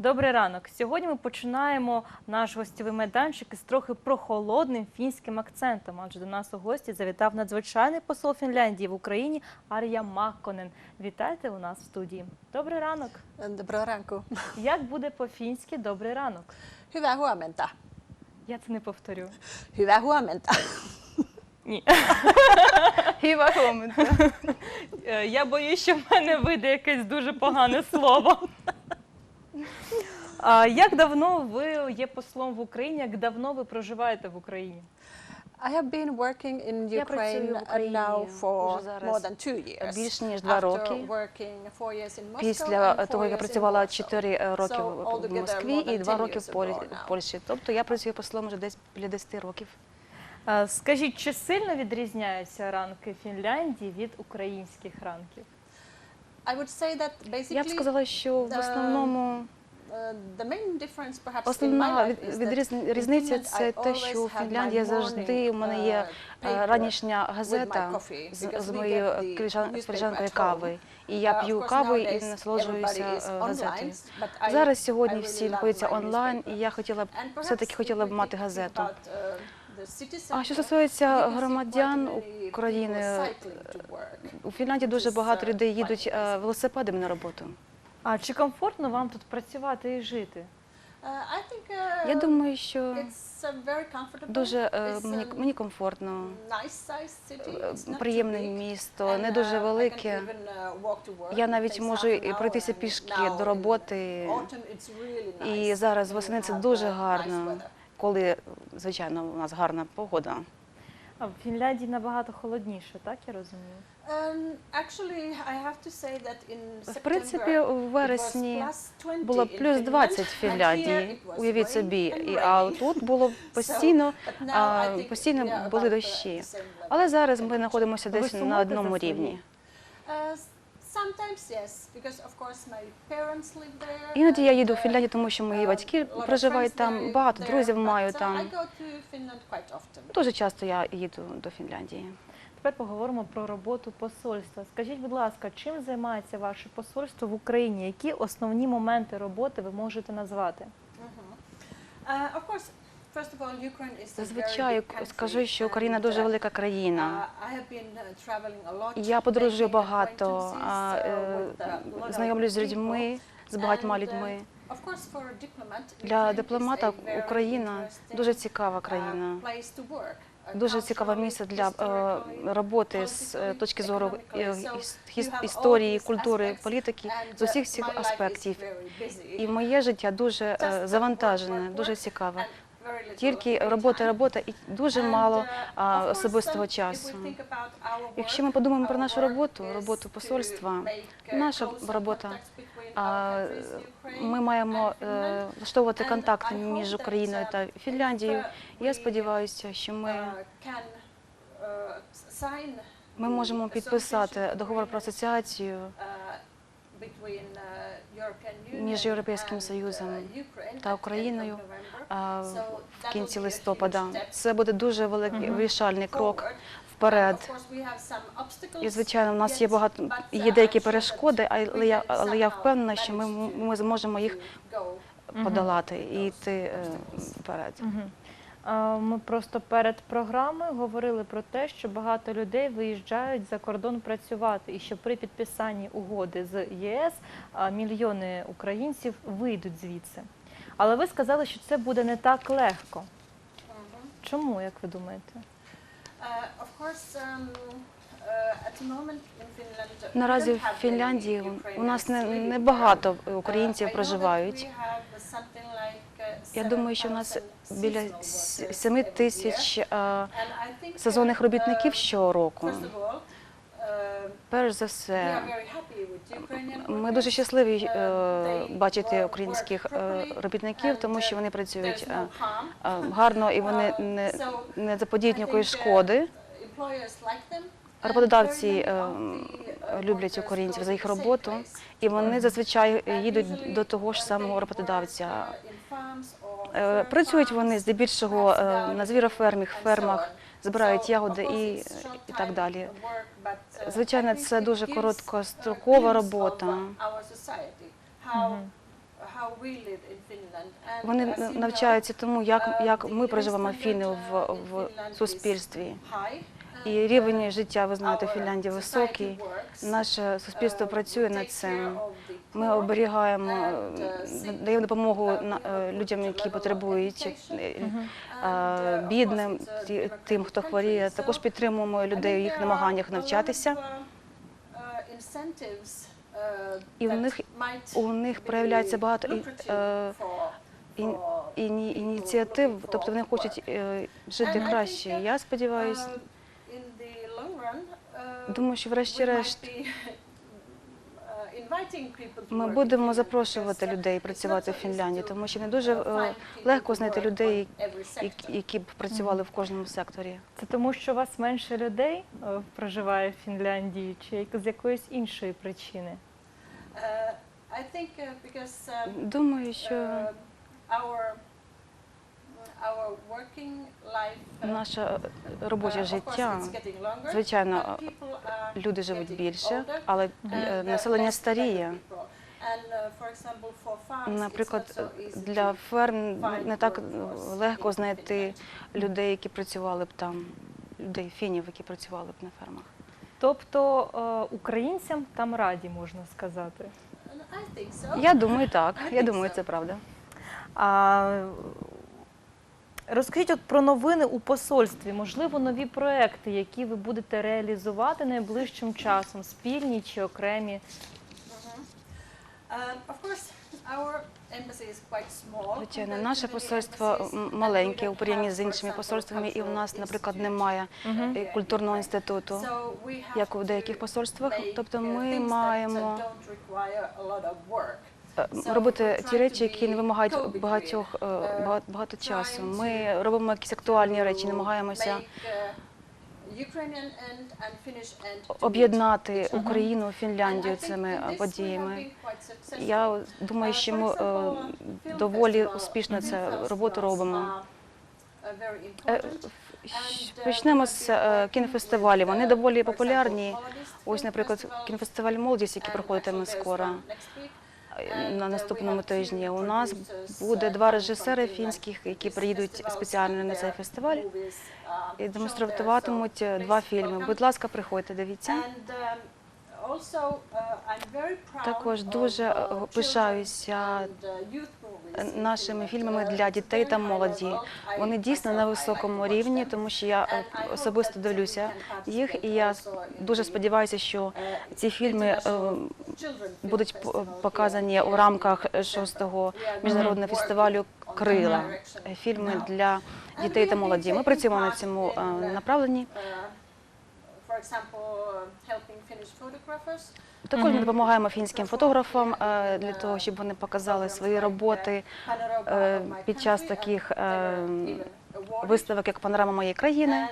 Добрий ранок. Сьогодні ми починаємо наш гостєвий майданчик із трохи прохолодним фінським акцентом. Адже до нас у гості завітав надзвичайний посол Фінляндії в Україні Ар'я Макконен. Вітайте у нас в студії. Добрий ранок. Доброго ранку. Як буде по-фінськи добрий ранок? Hyvää huomenta. Я це не повторю. Hyvää huomenta. Ні. Hyvää huomenta. Е, Я боюсь, що в мене вийде якесь дуже погане слово. А як давно ви є послом в Україні? Як давно ви проживаєте в Україні? I have been working in Я працюю в Ukraine Україні now for вже зараз more than two years. більш ніж два After роки. working four years in Moscow Після and того, four як я years in працювала Warsaw. 4 роки So в altogether Москві more than і 2 10 роки years в. Польщі. Тобто я працюю послом вже десь біля 10 років. А, Скажіть, чи сильно відрізняються ранки Фінляндії від українських ранків? I would say that basically Я б сказала, що в the- основному uh, основна різниця це те, що у Фінляндії завжди у мене є е, uh, ранішня газета з, моєю коліжанкою кави. І я Uh, п'ю каву і насолоджуюся е, газетою. Зараз сьогодні всі знаходяться онлайн, і я хотіла б все-таки хотіла б мати газету. uh, А що стосується громадян України, у Фінляндії дуже багато uh, людей їдуть е, велосипедами на роботу. А чи комфортно вам тут працювати і жити? Think, uh, Я думаю, що дуже е, мені, мені комфортно, е, приємне місто, не дуже uh, can велике. uh. Я навіть можу і пройтися пішки до роботи. І зараз восени це дуже uh, гарно, коли звичайно у нас гарна погода. А в Фінляндії набагато холодніше, так я розумію? Um, actually, I have to say that in В принципі, у вересні було плюс Finland, 20 в Фінляндії. Уявіть собі, І- а тут було постійно, а, постійно були дощі. Але зараз ми знаходимося десь на одному рівні. Sometimes yes, because of course my parents live there. Іноді я їду в Фінляндію, тому що мої uh, батьки проживають там, багато друзів маю uh, там. I go to Finland quite often. Дуже часто я їду до Фінляндії. Тепер поговоримо про роботу посольства. Скажіть, будь ласка, чим займається ваше посольство в Україні? Які основні моменти роботи ви можете назвати? Uh, of course, Зазвичай скажу, що Україна дуже uh, велика країна. uh, uh, Я подорожую багато, uh, е, uh, знайомлюсь з людьми, з багатьма uh, людьми. Для дипломата Україна дуже цікава uh, країна. Uh, Дуже цікаве місце для е, роботи з е, точки зору е, історії, культури, політики з усіх uh, цих is аспектів. І моє життя дуже е, завантажене, дуже цікаве. Тільки робота, робота і дуже мало uh, а, особистого um, часу. Якщо ми подумаємо про нашу роботу, роботу посольства, uh, наша робота, а, ми маємо е, влаштовувати контакти між Україною uh, та Фінляндією. uh, Я сподіваюся, що ми, uh, uh, ми можемо підписати договор про асоціацію uh, uh, між Європейським uh, Союзом та Україною в кінці листопада. Це буде дуже великий вирішальний крок вперед. І звичайно, у нас є багато є uh, деякі that перешкоди, але я але я впевнена, що ми, ми зможемо їх подолати і йти е, вперед. Ми просто перед програмою говорили про те, що багато людей виїжджають за кордон працювати, і що при підписанні угоди з ЄС мільйони українців вийдуть звідси. Але ви сказали, що це буде не так легко. Mhm. Чому, як ви думаєте? Uh, um, uh, Наразі в Фінляндії у нас не, Ukrainians living не Uh, українців проживають. uh, Я думаю, що у нас 7,000 біля seasonal workers 7 every year. тисяч е, сезонних uh, робітників uh, щороку. Uh, Перш за все, ми дуже щасливі е, бачити українських е, робітників, тому що вони працюють е, гарно і вони не, заподіють ніякої шкоди. Роботодавці люблять українців за їх роботу, і вони зазвичай їдуть до того ж самого роботодавця. Працюють вони здебільшого на in звірофермах, фермах. Збирають ягоди і, і так далі. uh, Звичайно, це дуже uh, короткострокова робота. uh, Вони навчаються тому, як, uh, як ми living проживаємо в в, uh, суспільстві. І рівень життя, ви знаєте, в Фінляндії високий. Наше суспільство працює над цим. Ми оберігаємо, даємо допомогу е, людям, які потребують, е, е, бідним, тим, хто хворіє. Також підтримуємо людей у їх намаганнях навчатися. І у них- У них проявляється багато ін- іні- ініціатив, тобто вони хочуть жити краще. Я сподіваюся, Uh, in the long run, uh, думаю, що врешті-решт uh, ми будемо запрошувати людей працювати в Фінляндії, тому що не дуже е, легко знайти людей, які- б працювали в кожному секторі. Це тому, що у вас менше людей е, проживає в Фінляндії, чи з якоїсь іншої причини? Uh, uh, Думаю, що uh, our our working life uh, наше е, uh, робоче життя, звичайно, люди живуть більше, але е, uh, населення старіє. uh, Наприклад, для ферм не так легко знайти людей, які працювали б там, людей фінів, які працювали б на фермах. Тобто е, українцям там раді, можна сказати. So. Я думаю, так. Я думаю, це правда. А розкажіть от про новини у посольстві, можливо, нові проекти, які ви будете реалізувати найближчим часом, спільні чи окремі. Small. Звичайно, наше посольство маленьке у порівнянні з іншими посольствами, і у нас, наприклад, немає е, культурного інституту, як у деяких посольствах. Тобто uh, ми маємо е, робити ті речі, які не вимагають багатьох е, бага- багато часу. Ми робимо якісь актуальні речі, намагаємося об'єднати. Україну, Фінляндію цими е, подіями. Я думаю, що ми доволі успішно цю роботу робимо. Почнемо з кінофестивалів. Вони доволі популярні. Ось, наприклад, кінофестиваль молодість, який проходитиме скоро е, на наступному тижні. У нас буде два режисери фінських, які приїдуть спеціально на цей фестиваль і демонструватимуть е, два фільми. Будь ласка, приходьте, дивіться. Very proud Також дуже uh, е, пишаюся нашими фільмами для дітей та молоді. Вони дійсно на високому рівні, тому що я е, особисто дивлюся їх, і я дуже сподіваюся, що ці фільми е, будуть показані у рамках December. шостого міжнародного фестивалю Крила. Фільми для дітей та молоді. Ми працюємо на цьому е, направленні. Uh, for example, uh, helping Finnish photographers. Також ми допомагаємо фінським фотографам е, для того, щоб вони показали свої роботи е, під час таких е, were even awarded. виставок, як панорама моєї країни.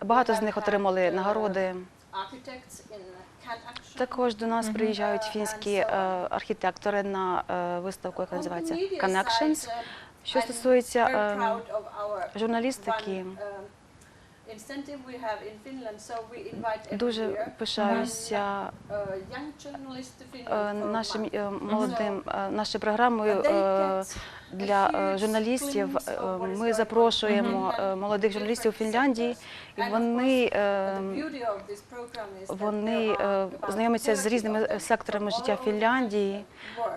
Uh, Багато з них отримали uh, нагороди. Також до нас приїжджають фінські е, архітектори на е, виставку, яка називається Connections. uh, Що стосується е, our журналістики, дуже пишаюся uh, to е, нашим е, молодим е, нашою програмою Uh, для журналістів. Ми запрошуємо е, молодих журналістів у Фінляндії, і вони вони знайомляться з різними секторами життя Фінляндії,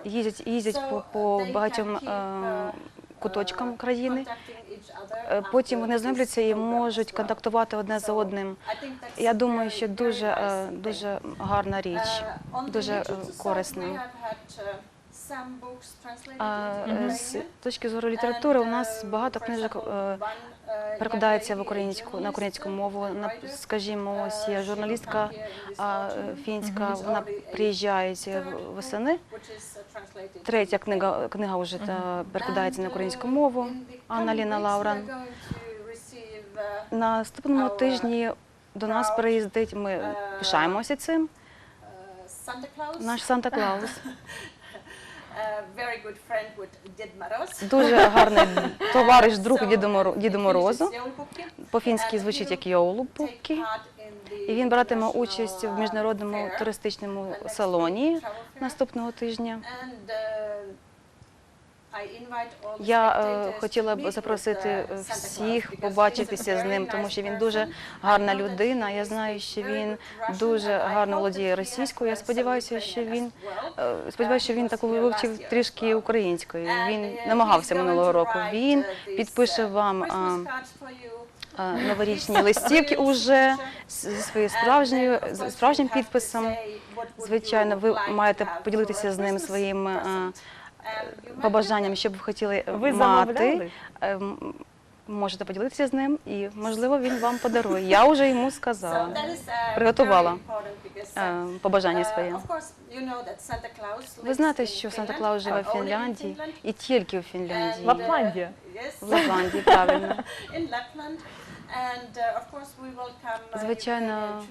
їздять їздять по, по багатьом uh, куточкам uh, країни. Е, Потім вони знайомляться і можуть контактувати одне з одним. Я думаю, що дуже е, дуже гарна річ. Дуже, е, А е, з точки зору літератури, у нас uh, багато книжок е, перекладається в українську на українську мову. На- Скажімо, ось є журналістка е, фінська, вона приїжджає в- восени. Третя книга книга вже та перекладається на українську мову. Анна Ліна Лауран. На наступному тижні до нас приїздить. Ми е, пишаємося цим. Наш Санта Клаус. a very good friend with Дід Мороз. Дуже гарний товариш, друг Діду Діду Морозу. По-фінськи звучить як the І він братиме участь в міжнародному туристичному салоні наступного тижня. And uh, I invite all the Я е, хотіла б запросити е, всіх побачитися з ним, тому що він дуже гарна людина. Я знаю, що він дуже гарно володіє російською. Я сподіваюся, що він е, сподіваюся, що він таку вивчив трішки українською. Він намагався минулого року. Він підпише вам новорічні листівки уже зі своєю справжньою справжнім підписом. Звичайно, ви маєте поділитися з ним своїм побажанням, що б ви хотіли Ви мати. замовляли? Е, Можете поділитися з ним, і можливо він вам подарує. Я вже йому сказала. Приготувала, е, побажання своє. Ви знаєте, що Санта Клаус живе в Фінляндії і тільки в Фінляндії. Лапландія. В Лапландії, правильно. Звичайно,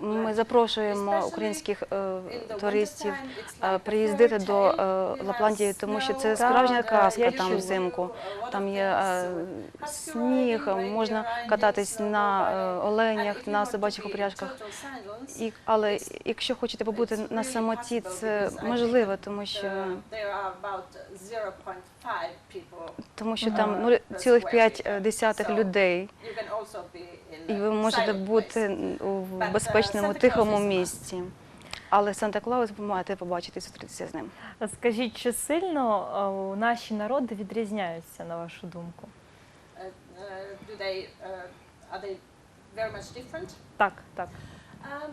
Ми запрошуємо українських е, туристів е, приїздити до е, Лапландії, тому що це справжня казка там взимку. Там є сніг, можна кататись на оленях, на собачих упряжках. І, але якщо хочете побути на самоті, це можливо, тому що тому що там ну, цілих п'ять е, десятих людей, і ви можете бути у безпечному тихому місці. Але Санта Клаус ви маєте побачити і зустрітися з ним. Скажіть, чи сильно е, наші народи відрізняються, на вашу думку? Uh? Так, так. Um.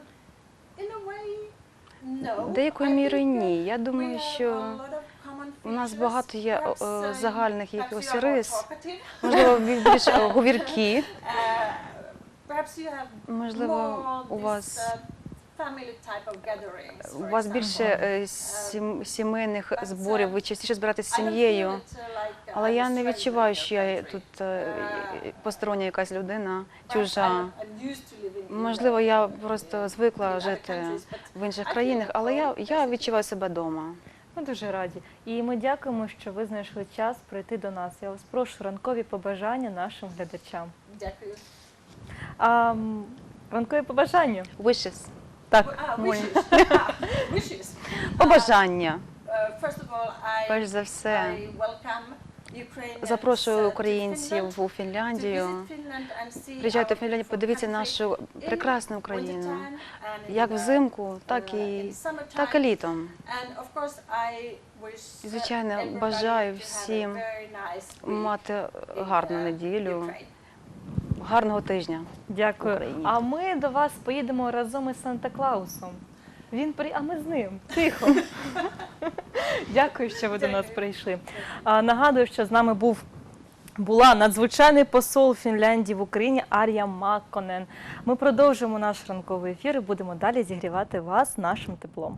Деякою мірою uh, ні. Я думаю, що у нас багато є е, е, загальних якихось рис, можливо, більш е, you have Можливо, у вас у вас більше е, сім- сімейних зборів, ви частіше збираєтесь з сім'єю. uh, uh, Але я не відчуваю, що я тут е, постороння якась людина, чужа. Можливо, я просто звикла жити в інших країнах, але я, я відчуваю себе вдома. Ми дуже раді. І ми дякуємо, що ви знайшли час прийти до нас. Я вас прошу ранкові побажання нашим глядачам. Дякую. А, ранкові побажання. Wishes. Так, мої. wishes. Wishes. Побажання. Uh, first of all, I, Перш за все, I welcome запрошую uh, українців у Фінляндію. Приїжджайте в Фінляндію, подивіться нашу прекрасну Україну. Як uh, взимку, так uh, і, так і літом. І, звичайно, бажаю всім Мати гарну неділю, гарного тижня. Дякую. Україні. А ми до вас поїдемо разом із Санта Клаусом. Він при... а ми з ним. Тихо. Дякую, що ви до нас прийшли. А, нагадую, що з нами був. Була надзвичайний посол Фінляндії в Україні Арія Макконен. Ми продовжуємо наш ранковий ефір і будемо далі зігрівати вас нашим теплом.